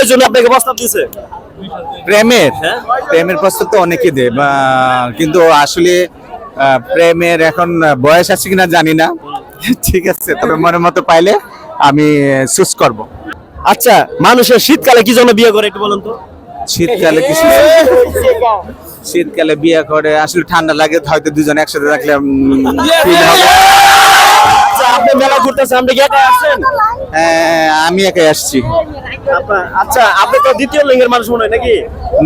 এই জন্য আপনাকে প্রস্তাব দিছে। প্রেমের? হ্যাঁ? প্রেমের প্রস্তাব তো অনেকে দেয় কিন্তু আসলে প্রেমের এখন বয়স আছে কিনা জানি না। ঠিক আছে তবে মনের মতো পাইলে আমি চুজ করব। আচ্ছা মানুষের শীতকালে কি জন্য বিয়ে করে একটু বলুন তো? শীতকালে কিছু শীতকালে বিয়ে করে আসলে ঠান্ডা লাগে হয়তো দুজন একসাথে থাকলে। আচ্ছা আপনি মেলা ঘুরতেছেন আপনি কি একা আসছেন? হ্যাঁ, আমি একাই আসছি। আচ্ছা আপনি তো দ্বিতীয় লিঙ্গের মানুষ মনে হয় নাকি?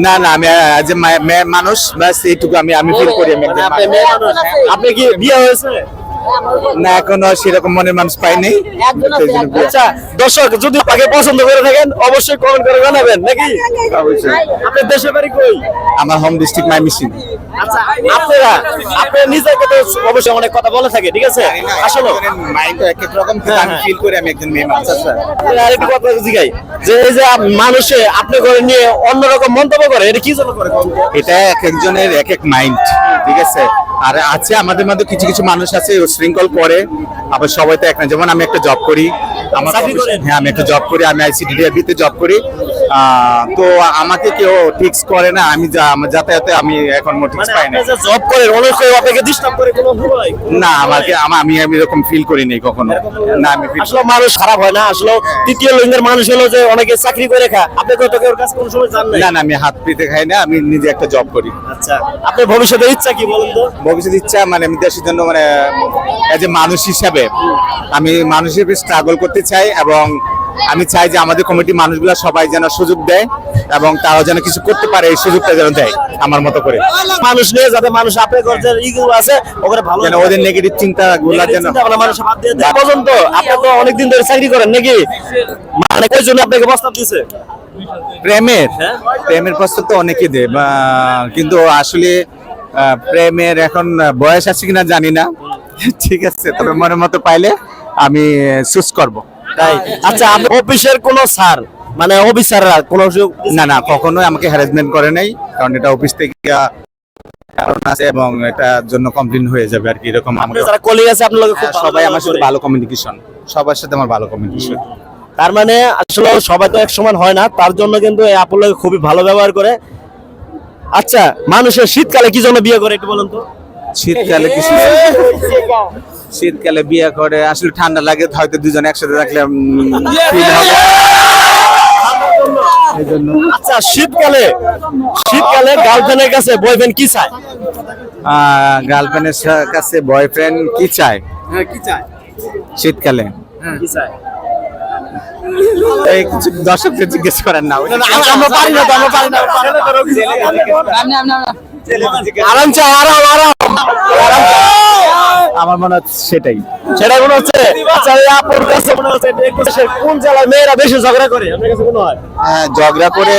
না না আমি আজ মেয়ে মানুষ ব্যাস এইটুকু আমি আমি ফিল করি আমি আপনি মানুষ। মেয়ে মানুষ আপনি কি বিয়ে হয়েছে? না এখনও সেরকম মনের মানুষ পাইনি। আচ্ছা দর্শক যদি আপনাকে পছন্দ করে থাকেন অবশ্যই কমেন্ট করে জানাবেন নাকি? অবশ্যই। আপনার দেশের বাড়ি কই? আমার হোম ডিস্ট্রিক্ট মাই মিসিং আচ্ছা আপনারা নিজেকে তো অবশ্যই অনেক কথা বলে থাকে ঠিক আছে? আসলে। মাইন্ড এক এক রকম হ্যাঁ, আমি হ্যাঁ। ফিল করি আমি একজন মেয়ে মানুষ আচ্ছা। আরেকটি কথা জিগাই যে এই যে মানুষে আপনি করে নিয়ে অন্যরকম মন্তব্য করে এটা কি জন্য করে এটা এক একজনের এক এক মাইন্ড ঠিক আছে? আর আছে আমাদের মধ্যে কিছু কিছু মানুষ আছে শৃঙ্খল করে আবার সবাই তো এক না। যেমন আমি একটা জব করি আমার হ্যাঁ আমি একটা জব করি আমি আইসিডিডিআরবি তে জব করি। তো আমাকে কেউ ফিক্স করে না আমি যা আমার যাতায়াতে আমি এখন মোটিক্স মানে পাই না। জব করেন অনেক কেউ আপনাকে ডিস্টার্ব করে কোনো না আমাকে আমি আমি এরকম ফিল করি নাই কখনো না আমি আসলে মানুষ খারাপ হয় না আসলে তৃতীয় লিঙ্গের মানুষ হলো যে অনেকে চাকরি করে খা আপনি তো তোকে ওর কাছে কোনো সময় জান না না আমি হাত পেতে খাই না আমি নিজে একটা জব করি। আচ্ছা আপনার ভবিষ্যতে ইচ্ছা কি বলুন তো? ভবিষ্যৎ ইচ্ছা মানে আমি দেশের জন্য মানে এজ এ মানুষ হিসাবে আমি মানুষ হিসেবে স্ট্রাগল করতে চাই এবং আমি চাই যে আমাদের কমিটি মানুষগুলো সবাই যেন সুযোগ দেয় এবং তারাও যেন কিছু করতে পারে এই সুযোগটা যেন দেয় আমার মতো করে। মানুষ নিয়ে যাতে মানুষ আপনার যে ইগুলো আছে ওখানে ভালো যেন ওদের নেগেটিভ চিন্তা গুলা যেন মানুষ বাদ দিয়ে দেয়। পর্যন্ত আপনি তো অনেকদিন ধরে চাকরি করেন নাকি? মানে ওই জন্য আপনাকে প্রস্তাব দিছে? প্রেমের। হ্যাঁ? প্রেমের প্রস্তাব তো অনেকে দেয় কিন্তু আসলে প্রেমের এখন বয়স আছে কিনা জানি না। ঠিক আছে তবে মনের মতো পাইলে আমি চুজ করব। তাই? আচ্ছা অফিসের কোন স্যার? মানে অফিসাররা কোন না না কখনোই আমাকে হ্যারাসমেন্ট করে নাই কারণ এটা অফিস থেকে কারণ আছে এবং এটার জন্য কমপ্লেন হয়ে যাবে আর কি এরকম আমাকে আপনার যারা কলিগ আছে আপনার লগে খুব হ্যাঁ, সবাই আমার সাথে ভালো কমিউনিকেশন সবার সাথে আমার ভালো কমিউনিকেশন তার মানে আসলে সবাই তো এক সমান হয় না তার জন্য কিন্তু এই আপুর লগে খুবই ভালো ব্যবহার করে। আচ্ছা মানুষের শীতকালে কি জন্য বিয়ে করে একটু বলুন তো? শীতকালে কিছু শীতকালে বিয়ে করে আসলে ঠান্ডা লাগে হয়তো দুজন একসাথে থাকলে হবে। আচ্ছা শীতকালে শীতকালে গার্লফ্রেন্ডের কাছে বয়ফ্রেন্ড কি চায়? গার্লফ্রেন্ডের কাছে বয়ফ্রেন্ড কি চায়? হ্যাঁ কি চায়? শীতকালে। কি চায়? এই কিছু দর্শকদের জিজ্ঞেস করেন না আমরা পারি না আমরা পারি না আরাম চাই আরাম আরাম। আমার মনে হচ্ছে সেটাই। সেটা মনে হচ্ছে। আচ্ছা কাছে মনে হচ্ছে কোন জেলায় মেয়েরা বেশি ঝগড়া করে? আপনার কাছে মনে হয়? হ্যাঁ, ঝগড়া করে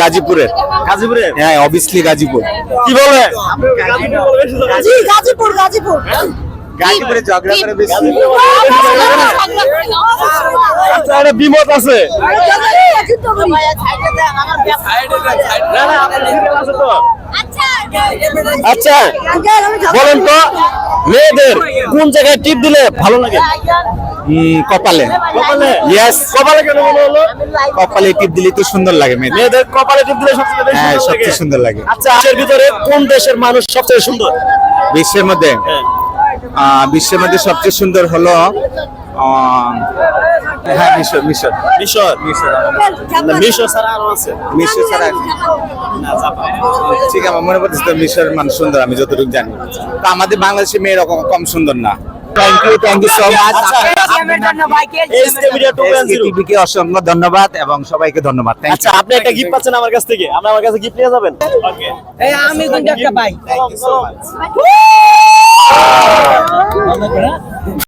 গাজীপুরের। গাজীপুরে হ্যাঁ অবভিয়াসলি গাজীপুর। কি বলে? গাজীপুরে গাজীপুর গাজীপুর। গাজীপুরে ঝগড়া করে বেশি। একটা বিমত আছে। আচ্ছা বলেন তো মেয়েদের কোন জায়গায় টিপ দিলে ভালো লাগে? কপালে। কপালে? ইয়েস কপালে কেন মনে হলো? কপালে টিপ দিলে তো সুন্দর লাগে মেয়েদের কপালে টিপ দিলে সবচেয়ে বেশি হ্যাঁ সবচেয়ে সুন্দর লাগে। আচ্ছা এর ভিতরে কোন দেশের মানুষ সবচেয়ে সুন্দর? বিশ্বের মধ্যে? হ্যাঁ। বিশ্বের মধ্যে সবচেয়ে সুন্দর হলো হ্যাঁ মিশর মিশর। মিশর। মিশর মিশর ছাড়া আরও আছে। মিশর ছাড়া ঠিক আমার মনে পড়তেছে তো মিশরের মানুষ সুন্দর আমি যতটুকু জানি। তো আমাদের বাংলাদেশের মেয়ের কম কম সুন্দর না। Thank you thank you so much SK media 2.0 কে অসংখ্য ধন্যবাদ এবং সবাইকে ধন্যবাদ। আচ্ছা আপনি একটা গিফট পাচ্ছেন আমার কাছ থেকে। আপনি আমার কাছে গিফট নিয়ে যাবেন? ওকে আমি কিন্তু একটা পাই। Thank you so much